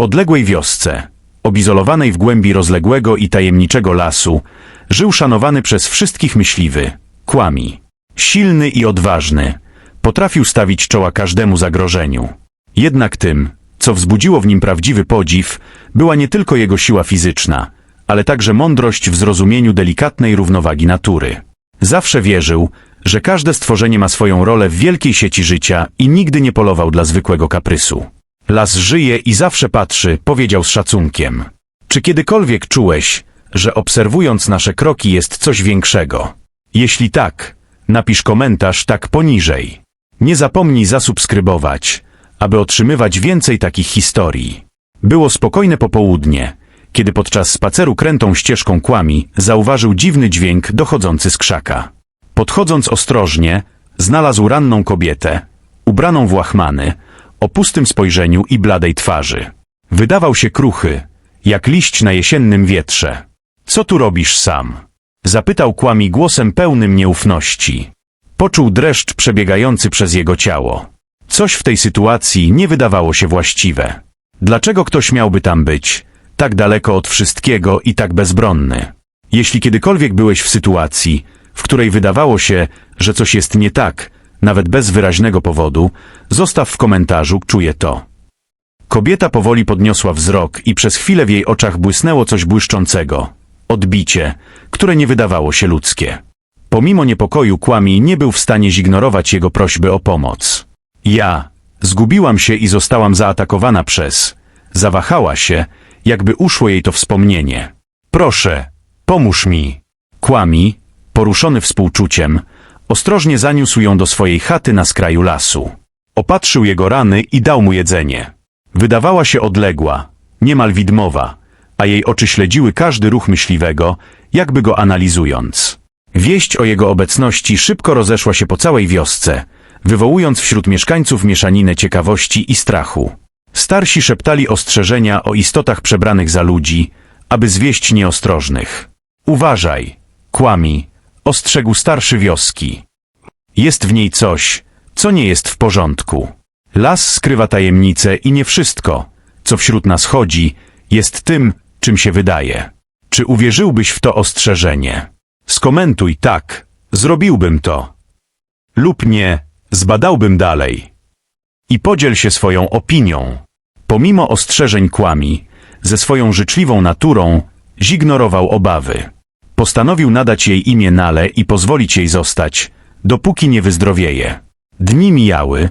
W odległej wiosce, obizolowanej w głębi rozległego i tajemniczego lasu, żył szanowany przez wszystkich myśliwy, Kłami. Silny i odważny, potrafił stawić czoła każdemu zagrożeniu. Jednak tym, co wzbudziło w nim prawdziwy podziw, była nie tylko jego siła fizyczna, ale także mądrość w zrozumieniu delikatnej równowagi natury. Zawsze wierzył, że każde stworzenie ma swoją rolę w wielkiej sieci życia i nigdy nie polował dla zwykłego kaprysu. Las żyje i zawsze patrzy, powiedział z szacunkiem. Czy kiedykolwiek czułeś, że obserwując nasze kroki jest coś większego? Jeśli tak, napisz komentarz tak poniżej. Nie zapomnij zasubskrybować, aby otrzymywać więcej takich historii. Było spokojne popołudnie, kiedy podczas spaceru krętą ścieżką kłami zauważył dziwny dźwięk dochodzący z krzaka. Podchodząc ostrożnie, znalazł ranną kobietę, ubraną w łachmany, o pustym spojrzeniu i bladej twarzy. Wydawał się kruchy, jak liść na jesiennym wietrze. Co tu robisz sam? Zapytał kłami głosem pełnym nieufności. Poczuł dreszcz przebiegający przez jego ciało. Coś w tej sytuacji nie wydawało się właściwe. Dlaczego ktoś miałby tam być, tak daleko od wszystkiego i tak bezbronny? Jeśli kiedykolwiek byłeś w sytuacji, w której wydawało się, że coś jest nie tak, nawet bez wyraźnego powodu, zostaw w komentarzu, czuję to. Kobieta powoli podniosła wzrok i przez chwilę w jej oczach błysnęło coś błyszczącego. Odbicie, które nie wydawało się ludzkie. Pomimo niepokoju Kłami nie był w stanie zignorować jego prośby o pomoc. Ja zgubiłam się i zostałam zaatakowana przez. Zawahała się, jakby uszło jej to wspomnienie. Proszę, pomóż mi. Kłami, poruszony współczuciem, ostrożnie zaniósł ją do swojej chaty na skraju lasu. Opatrzył jego rany i dał mu jedzenie. Wydawała się odległa, niemal widmowa, a jej oczy śledziły każdy ruch myśliwego, jakby go analizując. Wieść o jego obecności szybko rozeszła się po całej wiosce, wywołując wśród mieszkańców mieszaninę ciekawości i strachu. Starsi szeptali ostrzeżenia o istotach przebranych za ludzi, aby zwieść nieostrożnych. Uważaj, kłami, ostrzegł starszy wioski. Jest w niej coś, co nie jest w porządku. Las skrywa tajemnice i nie wszystko, co wśród nas chodzi, jest tym, czym się wydaje. Czy uwierzyłbyś w to ostrzeżenie? Skomentuj tak, zrobiłbym to. Lub nie, zbadałbym dalej. I podziel się swoją opinią. Pomimo ostrzeżeń kłami, ze swoją życzliwą naturą, zignorował obawy. Postanowił nadać jej imię Nale i pozwolić jej zostać, dopóki nie wyzdrowieje. Dni mijały,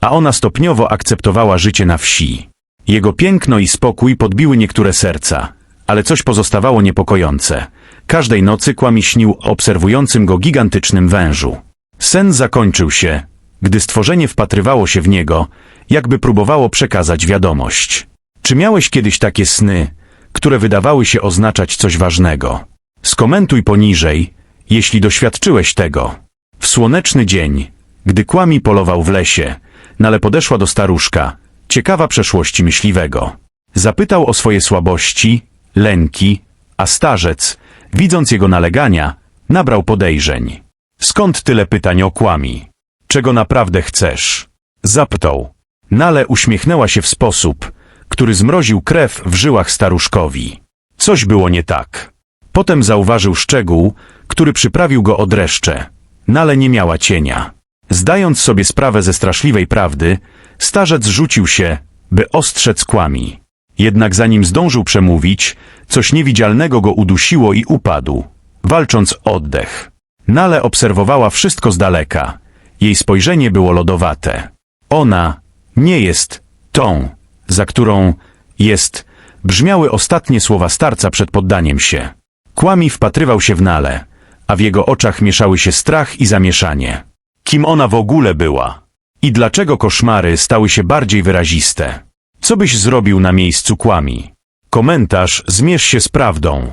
a ona stopniowo akceptowała życie na wsi. Jego piękno i spokój podbiły niektóre serca, ale coś pozostawało niepokojące. Każdej nocy kłami śnił o obserwującym go gigantycznym wężu. Sen zakończył się, gdy stworzenie wpatrywało się w niego, jakby próbowało przekazać wiadomość. Czy miałeś kiedyś takie sny, które wydawały się oznaczać coś ważnego? Skomentuj poniżej, jeśli doświadczyłeś tego. W słoneczny dzień, gdy kłami polował w lesie, Nale podeszła do staruszka, ciekawa przeszłości myśliwego. Zapytał o swoje słabości, lęki, a starzec, widząc jego nalegania, nabrał podejrzeń. Skąd tyle pytań o kłami? Czego naprawdę chcesz? Zapytał. Nale uśmiechnęła się w sposób, który zmroził krew w żyłach staruszkowi. Coś było nie tak. Potem zauważył szczegół, który przyprawił go o dreszcze. Nale nie miała cienia. Zdając sobie sprawę ze straszliwej prawdy, starzec rzucił się, by ostrzec kłami. Jednak zanim zdążył przemówić, coś niewidzialnego go udusiło i upadł, walcząc oddech. Nale obserwowała wszystko z daleka. Jej spojrzenie było lodowate. Ona nie jest tą, za którą jest, brzmiały ostatnie słowa starca przed poddaniem się. Kłami wpatrywał się w Nale, a w jego oczach mieszały się strach i zamieszanie. Kim ona w ogóle była? I dlaczego koszmary stały się bardziej wyraziste? Co byś zrobił na miejscu kłami? Komentarz zmierz się z prawdą.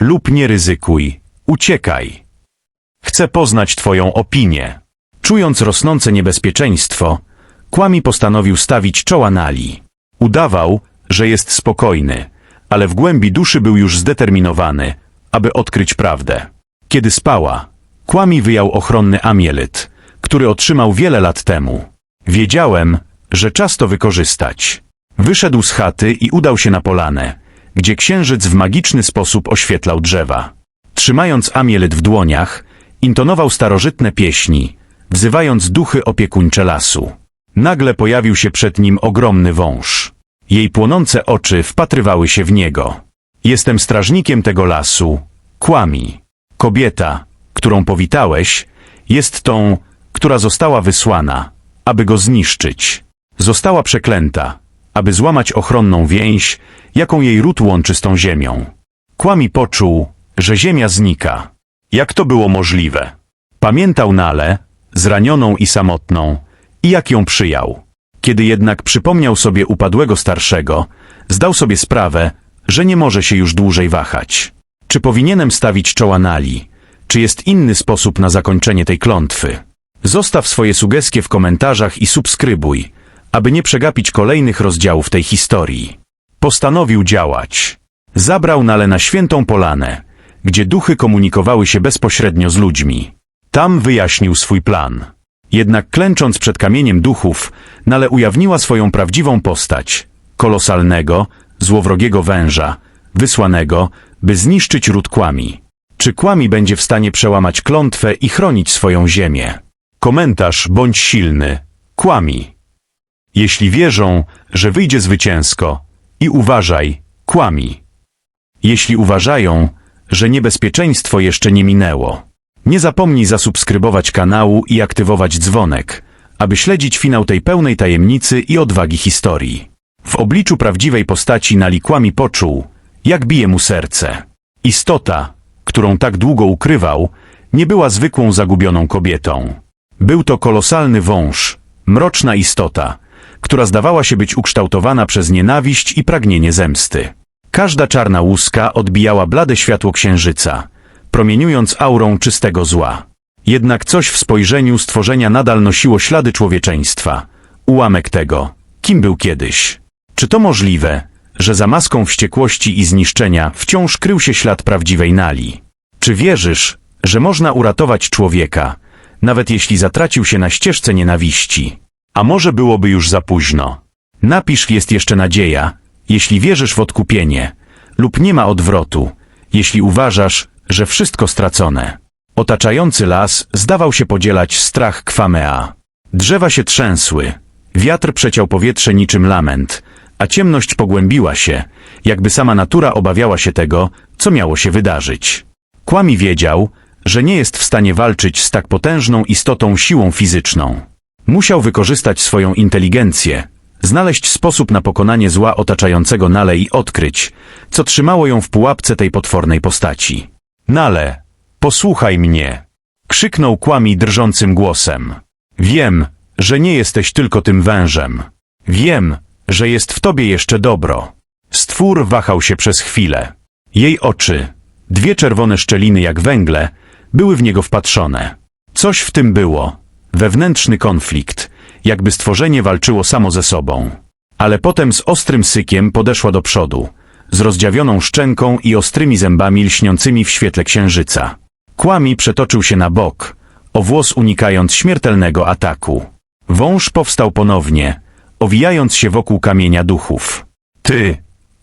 Lub nie ryzykuj, uciekaj. Chcę poznać twoją opinię. Czując rosnące niebezpieczeństwo, Kłami postanowił stawić czoła Nali. Udawał, że jest spokojny, ale w głębi duszy był już zdeterminowany, aby odkryć prawdę. Kiedy spała, Kłami wyjął ochronny amielet, który otrzymał wiele lat temu. Wiedziałem, że czas to wykorzystać. Wyszedł z chaty i udał się na polanę, gdzie księżyc w magiczny sposób oświetlał drzewa. Trzymając amielet w dłoniach, intonował starożytne pieśni, wzywając duchy opiekuńcze lasu. Nagle pojawił się przed nim ogromny wąż. Jej płonące oczy wpatrywały się w niego. Jestem strażnikiem tego lasu, kłami. Kobieta, którą powitałeś, jest tą, która została wysłana, aby go zniszczyć. Została przeklęta, aby złamać ochronną więź, jaką jej ród łączy z tą ziemią. Kłami poczuł, że ziemia znika. Jak to było możliwe? Pamiętał Nale, zranioną i samotną, i jak ją przyjął. Kiedy jednak przypomniał sobie upadłego starszego, zdał sobie sprawę, że nie może się już dłużej wahać. Czy powinienem stawić czoła Nali? Czy jest inny sposób na zakończenie tej klątwy? Zostaw swoje sugestie w komentarzach i subskrybuj, aby nie przegapić kolejnych rozdziałów tej historii. Postanowił działać. Zabrał Nale na świętą polanę, gdzie duchy komunikowały się bezpośrednio z ludźmi. Tam wyjaśnił swój plan. Jednak klęcząc przed kamieniem duchów, Nale ujawniła swoją prawdziwą postać. Kolosalnego, złowrogiego węża, wysłanego, by zniszczyć ród kłami. Czy kłami będzie w stanie przełamać klątwę i chronić swoją ziemię? Komentarz bądź silny. Kłami. Jeśli wierzą, że wyjdzie zwycięsko, i uważaj, kłami. Jeśli uważają, że niebezpieczeństwo jeszcze nie minęło. Nie zapomnij zasubskrybować kanału i aktywować dzwonek, aby śledzić finał tej pełnej tajemnicy i odwagi historii. W obliczu prawdziwej postaci nalikłami poczuł, jak bije mu serce. Istota, którą tak długo ukrywał, nie była zwykłą zagubioną kobietą. Był to kolosalny wąż, mroczna istota, która zdawała się być ukształtowana przez nienawiść i pragnienie zemsty. Każda czarna łuska odbijała blade światło księżyca, promieniując aurą czystego zła. Jednak coś w spojrzeniu stworzenia nadal nosiło ślady człowieczeństwa, ułamek tego, kim był kiedyś. Czy to możliwe, że za maską wściekłości i zniszczenia wciąż krył się ślad prawdziwej Nali? Czy wierzysz, że można uratować człowieka, nawet jeśli zatracił się na ścieżce nienawiści? A może byłoby już za późno? Napisz jest jeszcze nadzieja, jeśli wierzysz w odkupienie, lub nie ma odwrotu, jeśli uważasz, że wszystko stracone. Otaczający las zdawał się podzielać strach Kwamea. Drzewa się trzęsły, wiatr przeciął powietrze niczym lament, a ciemność pogłębiła się, jakby sama natura obawiała się tego, co miało się wydarzyć. Kłami wiedział, że nie jest w stanie walczyć z tak potężną istotą siłą fizyczną. Musiał wykorzystać swoją inteligencję, znaleźć sposób na pokonanie zła otaczającego Nale i odkryć, co trzymało ją w pułapce tej potwornej postaci. Nale, posłuchaj mnie! Krzyknął kłami drżącym głosem. Wiem, że nie jesteś tylko tym wężem. Wiem, że jest w tobie jeszcze dobro. Stwór wahał się przez chwilę. Jej oczy, dwie czerwone szczeliny jak węgle, były w niego wpatrzone. Coś w tym było. Wewnętrzny konflikt, jakby stworzenie walczyło samo ze sobą. Ale potem z ostrym sykiem podeszła do przodu, z rozdziawioną szczęką i ostrymi zębami lśniącymi w świetle księżyca. Kłami przetoczył się na bok, o włos unikając śmiertelnego ataku. Wąż powstał ponownie, owijając się wokół kamienia duchów. Ty,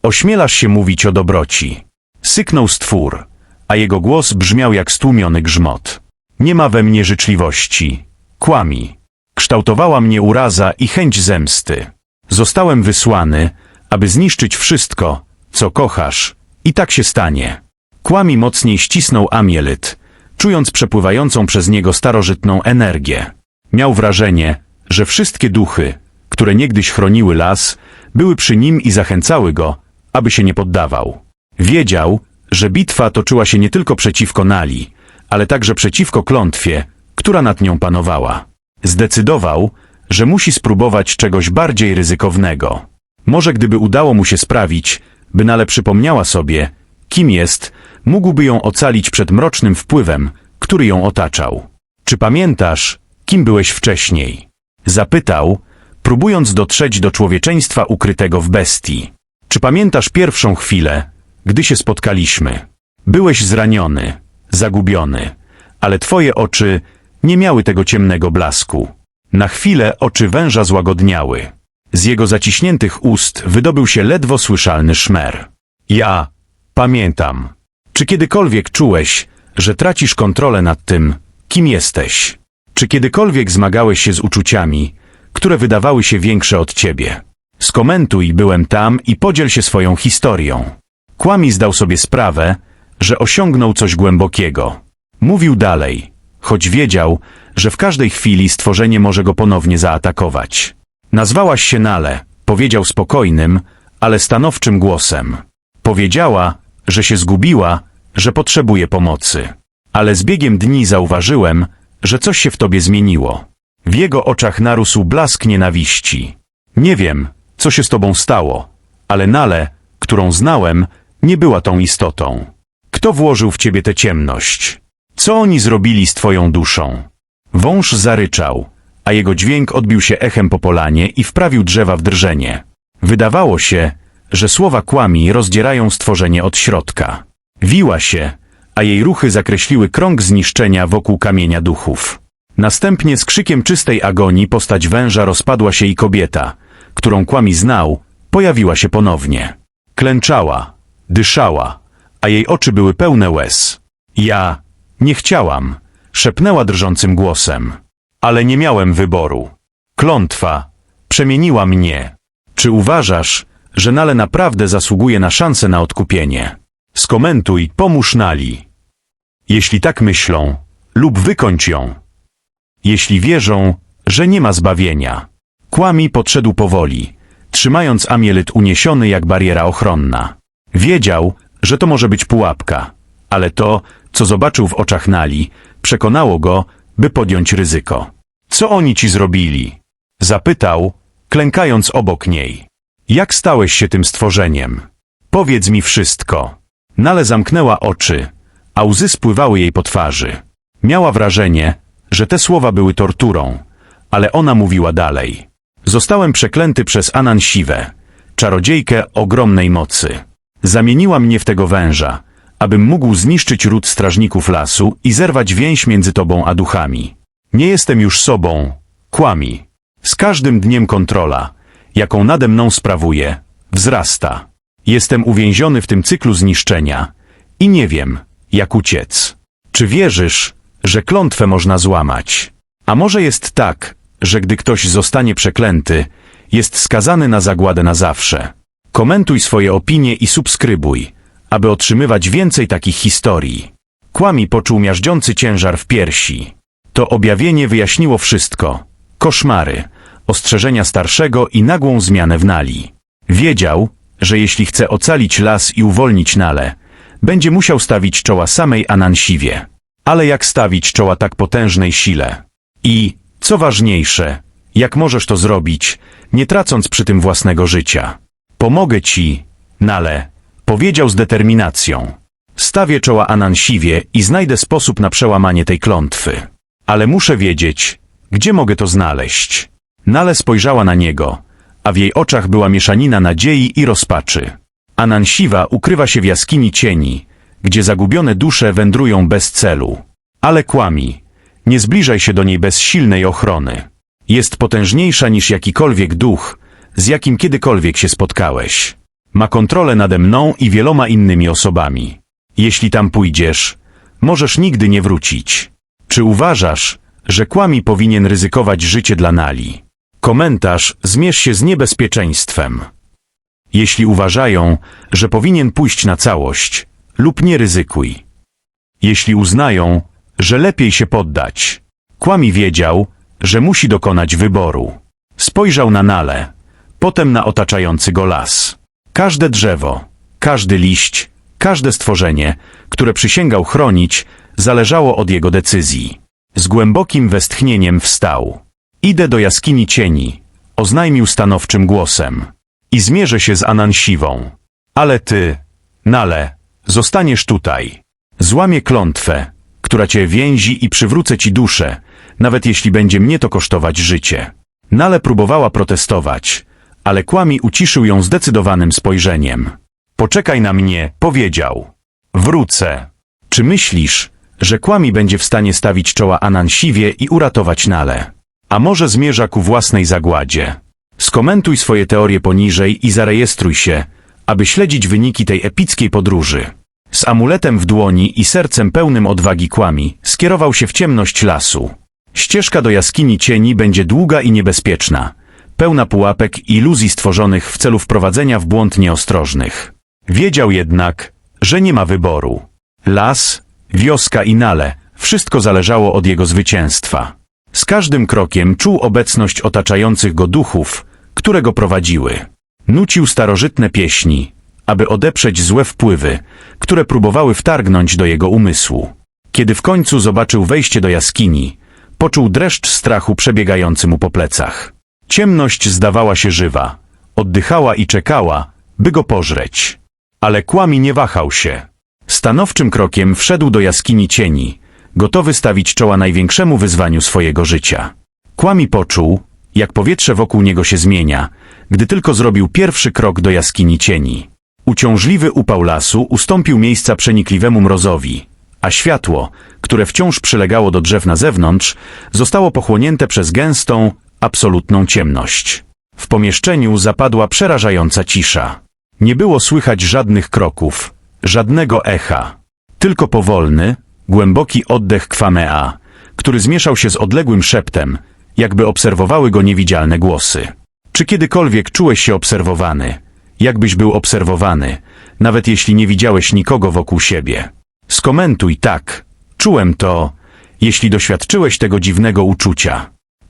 ośmielasz się mówić o dobroci. Syknął stwór, a jego głos brzmiał jak stłumiony grzmot. Nie ma we mnie życzliwości. Kłami. Kształtowała mnie uraza i chęć zemsty. Zostałem wysłany, aby zniszczyć wszystko, co kochasz, i tak się stanie. Kłami mocniej ścisnął Amielit, czując przepływającą przez niego starożytną energię. Miał wrażenie, że wszystkie duchy, które niegdyś chroniły las, były przy nim i zachęcały go, aby się nie poddawał. Wiedział, że bitwa toczyła się nie tylko przeciwko Nali, ale także przeciwko klątwie, która nad nią panowała. Zdecydował, że musi spróbować czegoś bardziej ryzykownego. Może gdyby udało mu się sprawić, by Nale przypomniała sobie, kim jest, mógłby ją ocalić przed mrocznym wpływem, który ją otaczał. Czy pamiętasz, kim byłeś wcześniej? Zapytał, próbując dotrzeć do człowieczeństwa ukrytego w bestii. Czy pamiętasz pierwszą chwilę, gdy się spotkaliśmy? Byłeś zraniony, zagubiony, ale twoje oczy nie miały tego ciemnego blasku. Na chwilę oczy węża złagodniały. Z jego zaciśniętych ust wydobył się ledwo słyszalny szmer. Ja pamiętam. Czy kiedykolwiek czułeś, że tracisz kontrolę nad tym, kim jesteś? Czy kiedykolwiek zmagałeś się z uczuciami, które wydawały się większe od ciebie? Skomentuj, byłem tam i podziel się swoją historią. Kłami zdał sobie sprawę, że osiągnął coś głębokiego. Mówił dalej, choć wiedział, że w każdej chwili stworzenie może go ponownie zaatakować. Nazwałaś się Nale, powiedział spokojnym, ale stanowczym głosem. Powiedziała, że się zgubiła, że potrzebuje pomocy. Ale z biegiem dni zauważyłem, że coś się w tobie zmieniło. W jego oczach narósł blask nienawiści. Nie wiem, co się z tobą stało, ale Nale, którą znałem, nie była tą istotą. Kto włożył w ciebie tę ciemność? Co oni zrobili z twoją duszą? Wąż zaryczał, a jego dźwięk odbił się echem po polanie i wprawił drzewa w drżenie. Wydawało się, że słowa kłami rozdzierają stworzenie od środka. Wiła się, a jej ruchy zakreśliły krąg zniszczenia wokół kamienia duchów. Następnie z krzykiem czystej agonii postać węża rozpadła się i kobieta, którą kłami znał, pojawiła się ponownie. Klęczała, dyszała, a jej oczy były pełne łez. Ja nie chciałam, szepnęła drżącym głosem. Ale nie miałem wyboru. Klątwa przemieniła mnie. Czy uważasz, że Nale naprawdę zasługuje na szansę na odkupienie? Skomentuj, pomóż Nali. Jeśli tak myślą, lub wykończ ją. Jeśli wierzą, że nie ma zbawienia. Kłami podszedł powoli, trzymając amielit uniesiony jak bariera ochronna. Wiedział, że to może być pułapka, ale to, co zobaczył w oczach Nali, przekonało go, by podjąć ryzyko. Co oni ci zrobili? Zapytał, klękając obok niej. Jak stałeś się tym stworzeniem? Powiedz mi wszystko. Nale zamknęła oczy, a łzy spływały jej po twarzy. Miała wrażenie, że te słowa były torturą, ale ona mówiła dalej. Zostałem przeklęty przez Anan Siwę, czarodziejkę ogromnej mocy. Zamieniła mnie w tego węża, abym mógł zniszczyć ród strażników lasu i zerwać więź między tobą a duchami. Nie jestem już sobą, kłami. Z każdym dniem kontrola, jaką nade mną sprawuje, wzrasta. Jestem uwięziony w tym cyklu zniszczenia i nie wiem, jak uciec. Czy wierzysz, że klątwę można złamać? A może jest tak, że gdy ktoś zostanie przeklęty, jest skazany na zagładę na zawsze? Komentuj swoje opinie i subskrybuj, aby otrzymywać więcej takich historii. Kłami poczuł miażdżący ciężar w piersi. To objawienie wyjaśniło wszystko. Koszmary, ostrzeżenia starszego i nagłą zmianę w Nali. Wiedział, że jeśli chce ocalić las i uwolnić Nale, będzie musiał stawić czoła samej Anansiwie. Ale jak stawić czoła tak potężnej sile? I, co ważniejsze, jak możesz to zrobić, nie tracąc przy tym własnego życia? Pomogę ci, Nale, powiedział z determinacją. Stawię czoła Anansiwie i znajdę sposób na przełamanie tej klątwy. Ale muszę wiedzieć, gdzie mogę to znaleźć. Nale spojrzała na niego, a w jej oczach była mieszanina nadziei i rozpaczy. Anansiwa ukrywa się w jaskini cieni, gdzie zagubione dusze wędrują bez celu. Ale kłami, nie zbliżaj się do niej bez silnej ochrony. Jest potężniejsza niż jakikolwiek duch, z jakim kiedykolwiek się spotkałeś. Ma kontrolę nade mną i wieloma innymi osobami. Jeśli tam pójdziesz, możesz nigdy nie wrócić. Czy uważasz, że kłami powinien ryzykować życie dla Nali? Komentarz zmierz się z niebezpieczeństwem. Jeśli uważają, że powinien pójść na całość, lub nie ryzykuj. Jeśli uznają, że lepiej się poddać. Kłami wiedział, że musi dokonać wyboru. Spojrzał na Nale, potem na otaczający go las. Każde drzewo, każdy liść, każde stworzenie, które przysięgał chronić, zależało od jego decyzji. Z głębokim westchnieniem wstał. Idę do jaskini cieni, oznajmił stanowczym głosem. I zmierzę się z Anansiwą. Ale ty, Nale, zostaniesz tutaj. Złamię klątwę, która cię więzi i przywrócę ci duszę, nawet jeśli będzie mnie to kosztować życie. Nale próbowała protestować, ale Kłami uciszył ją zdecydowanym spojrzeniem. Poczekaj na mnie, powiedział. Wrócę. Czy myślisz, że Kłami będzie w stanie stawić czoła Anansiwie i uratować Nale? A może zmierza ku własnej zagładzie? Skomentuj swoje teorie poniżej i zarejestruj się, aby śledzić wyniki tej epickiej podróży. Z amuletem w dłoni i sercem pełnym odwagi kłami skierował się w ciemność lasu. Ścieżka do jaskini cieni będzie długa i niebezpieczna, pełna pułapek i iluzji stworzonych w celu wprowadzenia w błąd nieostrożnych. Wiedział jednak, że nie ma wyboru. Las, wioska i nale, wszystko zależało od jego zwycięstwa. Z każdym krokiem czuł obecność otaczających go duchów, które go prowadziły. Nucił starożytne pieśni, aby odeprzeć złe wpływy, które próbowały wtargnąć do jego umysłu. Kiedy w końcu zobaczył wejście do jaskini, poczuł dreszcz strachu przebiegający mu po plecach. Ciemność zdawała się żywa, oddychała i czekała, by go pożreć. Ale kłami nie wahał się. Stanowczym krokiem wszedł do jaskini cieni, gotowy stawić czoła największemu wyzwaniu swojego życia. Kłami poczuł, jak powietrze wokół niego się zmienia, gdy tylko zrobił pierwszy krok do jaskini cieni. Uciążliwy upał lasu ustąpił miejsca przenikliwemu mrozowi, a światło, które wciąż przylegało do drzew na zewnątrz, zostało pochłonięte przez gęstą, absolutną ciemność. W pomieszczeniu zapadła przerażająca cisza. Nie było słychać żadnych kroków, żadnego echa. Tylko powolny, głęboki oddech Kwamea, który zmieszał się z odległym szeptem, jakby obserwowały go niewidzialne głosy. Czy kiedykolwiek czułeś się obserwowany? Jakbyś był obserwowany, nawet jeśli nie widziałeś nikogo wokół siebie? Skomentuj tak. Czułem to, jeśli doświadczyłeś tego dziwnego uczucia.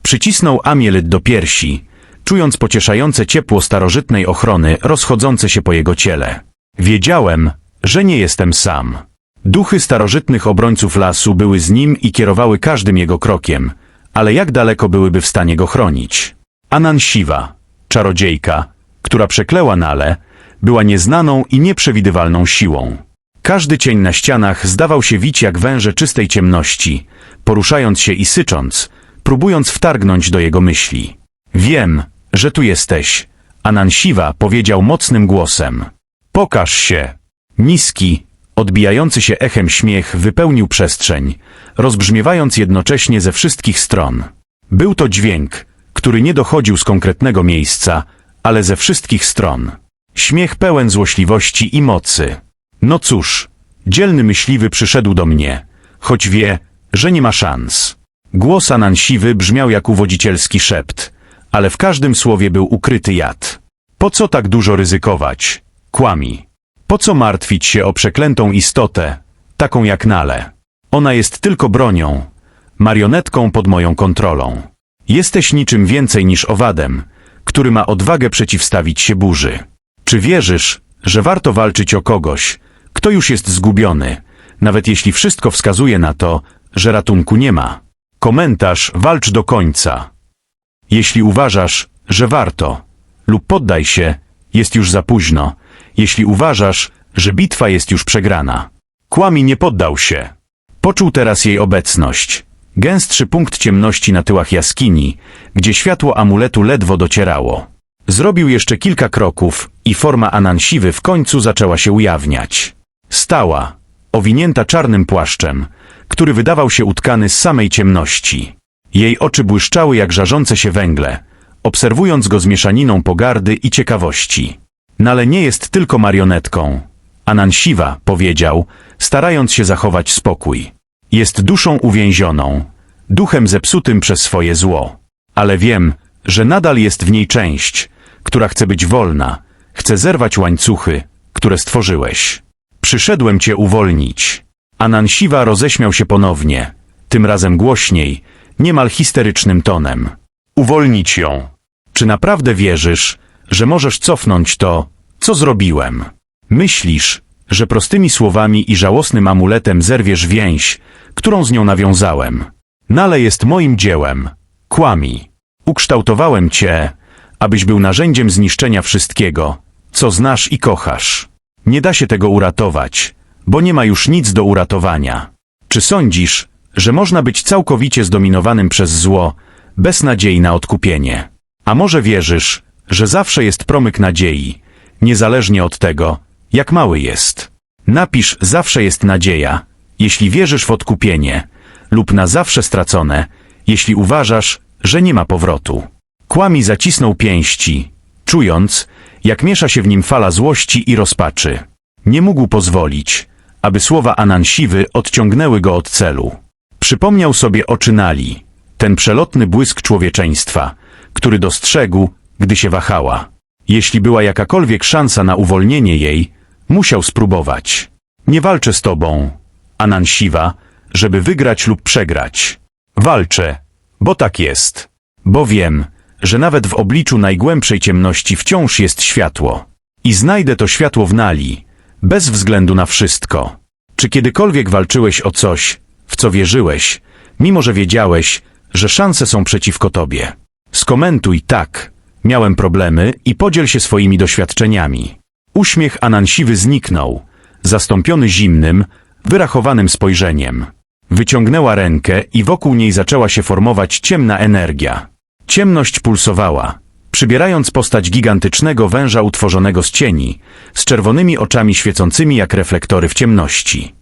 Przycisnął Amielet do piersi, czując pocieszające ciepło starożytnej ochrony rozchodzące się po jego ciele. Wiedziałem, że nie jestem sam. Duchy starożytnych obrońców lasu były z nim i kierowały każdym jego krokiem, ale jak daleko byłyby w stanie go chronić? Anan Siwa, czarodziejka, która przekleła Nale, była nieznaną i nieprzewidywalną siłą. Każdy cień na ścianach zdawał się wić jak węże czystej ciemności, poruszając się i sycząc, próbując wtargnąć do jego myśli. Wiem, że tu jesteś, Anan Siwa powiedział mocnym głosem. Pokaż się. Niski, odbijający się echem śmiech wypełnił przestrzeń, rozbrzmiewając jednocześnie ze wszystkich stron. Był to dźwięk, który nie dochodził z konkretnego miejsca, ale ze wszystkich stron. Śmiech pełen złośliwości i mocy. No cóż, dzielny myśliwy przyszedł do mnie, choć wie, że nie ma szans. Głos Anansiwy brzmiał jak uwodzicielski szept, ale w każdym słowie był ukryty jad. Po co tak dużo ryzykować? Kłami. Po co martwić się o przeklętą istotę, taką jak Nale? Ona jest tylko bronią, marionetką pod moją kontrolą. Jesteś niczym więcej niż owadem, który ma odwagę przeciwstawić się burzy. Czy wierzysz, że warto walczyć o kogoś, kto już jest zgubiony, nawet jeśli wszystko wskazuje na to, że ratunku nie ma? Komentarz walcz do końca. Jeśli uważasz, że warto, lub poddaj się, jest już za późno, jeśli uważasz, że bitwa jest już przegrana. Kłami nie poddał się. Poczuł teraz jej obecność. Gęstszy punkt ciemności na tyłach jaskini, gdzie światło amuletu ledwo docierało. Zrobił jeszcze kilka kroków i forma Anansiwy w końcu zaczęła się ujawniać. Stała, owinięta czarnym płaszczem, który wydawał się utkany z samej ciemności. Jej oczy błyszczały jak żarzące się węgle, obserwując go z mieszaniną pogardy i ciekawości. Nale nie jest tylko marionetką. Anansiwa powiedział, starając się zachować spokój. Jest duszą uwięzioną, duchem zepsutym przez swoje zło. Ale wiem, że nadal jest w niej część, która chce być wolna, chce zerwać łańcuchy, które stworzyłeś. Przyszedłem cię uwolnić. Anansiwa roześmiał się ponownie, tym razem głośniej, niemal histerycznym tonem. Uwolnić ją. Czy naprawdę wierzysz, że możesz cofnąć to, co zrobiłem? Myślisz, że prostymi słowami i żałosnym amuletem zerwiesz więź, którą z nią nawiązałem. Nale jest moim dziełem. Kłami. Ukształtowałem cię, abyś był narzędziem zniszczenia wszystkiego, co znasz i kochasz. Nie da się tego uratować, bo nie ma już nic do uratowania. Czy sądzisz, że można być całkowicie zdominowanym przez zło, bez nadziei na odkupienie? A może wierzysz, że zawsze jest promyk nadziei, niezależnie od tego, jak mały jest? Napisz zawsze jest nadzieja, jeśli wierzysz w odkupienie, lub na zawsze stracone, jeśli uważasz, że nie ma powrotu. Kłami zacisnął pięści, czując, jak miesza się w nim fala złości i rozpaczy. Nie mógł pozwolić, aby słowa Anansiwy odciągnęły go od celu. Przypomniał sobie oczy Nali, ten przelotny błysk człowieczeństwa, który dostrzegł, gdy się wahała. Jeśli była jakakolwiek szansa na uwolnienie jej, musiał spróbować. Nie walczę z tobą, Anansiwa, żeby wygrać lub przegrać. Walczę, bo tak jest. Bo wiem, że nawet w obliczu najgłębszej ciemności wciąż jest światło. I znajdę to światło w Nali, bez względu na wszystko. Czy kiedykolwiek walczyłeś o coś, w co wierzyłeś, mimo że wiedziałeś, że szanse są przeciwko tobie? Skomentuj tak. Miałem problemy i podziel się swoimi doświadczeniami. Uśmiech Anansiwy zniknął, zastąpiony zimnym, wyrachowanym spojrzeniem. Wyciągnęła rękę i wokół niej zaczęła się formować ciemna energia. Ciemność pulsowała, przybierając postać gigantycznego węża utworzonego z cieni, z czerwonymi oczami świecącymi jak reflektory w ciemności.